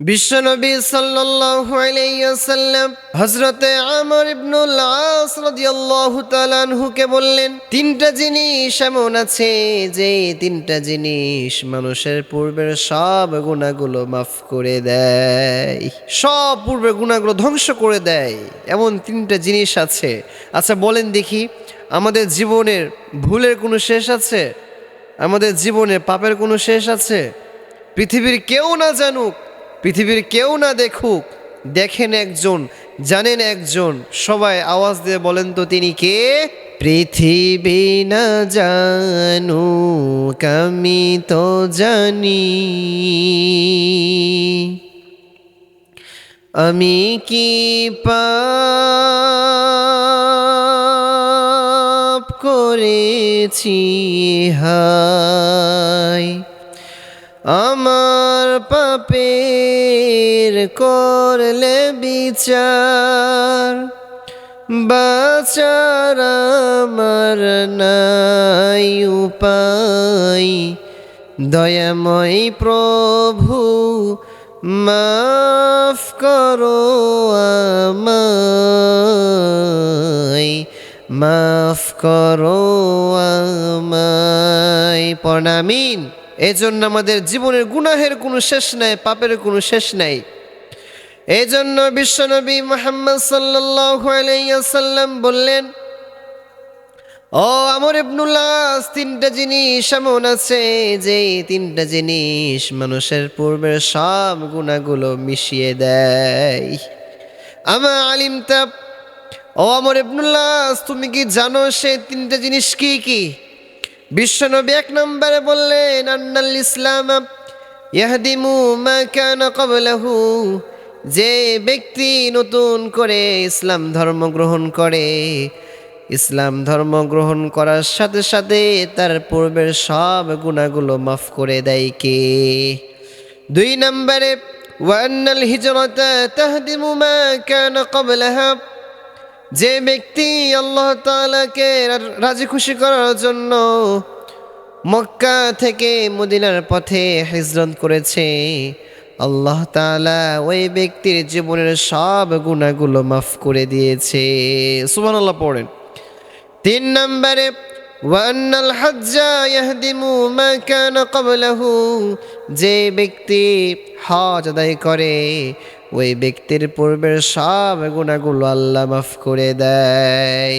বিশ্বনবী ওয়াসাল্লাম হযরতে আমর ইবনুল আস রাদিয়াল্লাহু তাআলা আনহুকে বললেন, তিনটা জিনিস এমন আছে যে তিনটা জিনিস মানুষের পূর্বের সব গুনাহগুলো মাফ করে দেয়, সব পূর্বের গুনাহগুলো ধ্বংস করে দেয়, এমন তিনটা জিনিস আছে। আচ্ছা বলেন দেখি, আমাদের জীবনের ভুলের কোনো শেষ আছে? আমাদের জীবনে পাপের কোনো শেষ আছে? পৃথিবীর কেউ না জানুক পৃথিবীর কেউ না দেখুক, দেখেন একজন, জানেন একজন। সবাই আওয়াজ দিয়ে বলেন তো, তিনি কে? পৃথিবী না জানুক, আমি তো জানি। আমি কি পাপ করেছি? হায়। আমার পাপের করলে বিচার, বাচার আমার নাই উপায়। দয়াময় প্রভু, মাফ করো আমায়, মাফ করো আমায়। প্রণামিন। এই জন্য আমাদের জীবনের গুনাহের কোনো শেষ নাই, পাপের কোনো শেষ নাই। এই জন্য বিশ্বনবী মোহাম্মদ ওয়াসাল্লাম বললেন, ও আমর ইবনুল্লাহ তিনটা জিনিস এমন আছে যে তিনটা জিনিস মানুষের পূর্বের সব গুণাগুলো মিশিয়ে দেয়। আমা আলিম তাপ ও আমর ইবনুল্লাহ তুমি কি জানো সে তিনটা জিনিস কি কি? বিশ্বনবী এক নম্বরে বললেন, আন্নাল ইসলাম ইয়াহদিমু মা কানা ক্বাবলাহু। যে ব্যক্তি নতুন করে ইসলাম ধর্ম গ্রহণ করে, ইসলাম ধর্ম গ্রহণ করার সাথে সাথে তার পূর্বের সব গুণাগুলো মাফ করে দেয় কে? দুই নম্বরে ওয়ান্নাল হিজরতা তাহদিমু মা কানা ক্বাবলাহা। যে ব্যক্তি আল্লাহ তাআলাকে রাজি খুশি করার জন্য মক্কা থেকে মদিনার পথে হিজরত করেছে, আল্লাহ তাআলা ওই ব্যক্তির জীবনের সব গুণাগুলো মাফ করে দিয়েছে। সুবহানাল্লাহ পড়েন। তিন নম্বরে ওয়ান্নাল হজ্জা ইয়াহদিমু মা কানা ক্বাবলাহু, যে ব্যক্তি হজ আদায় করে ওই ব্যক্তির পূর্বের সব গুণাগুলো আল্লাহ মাফ করে দেয়।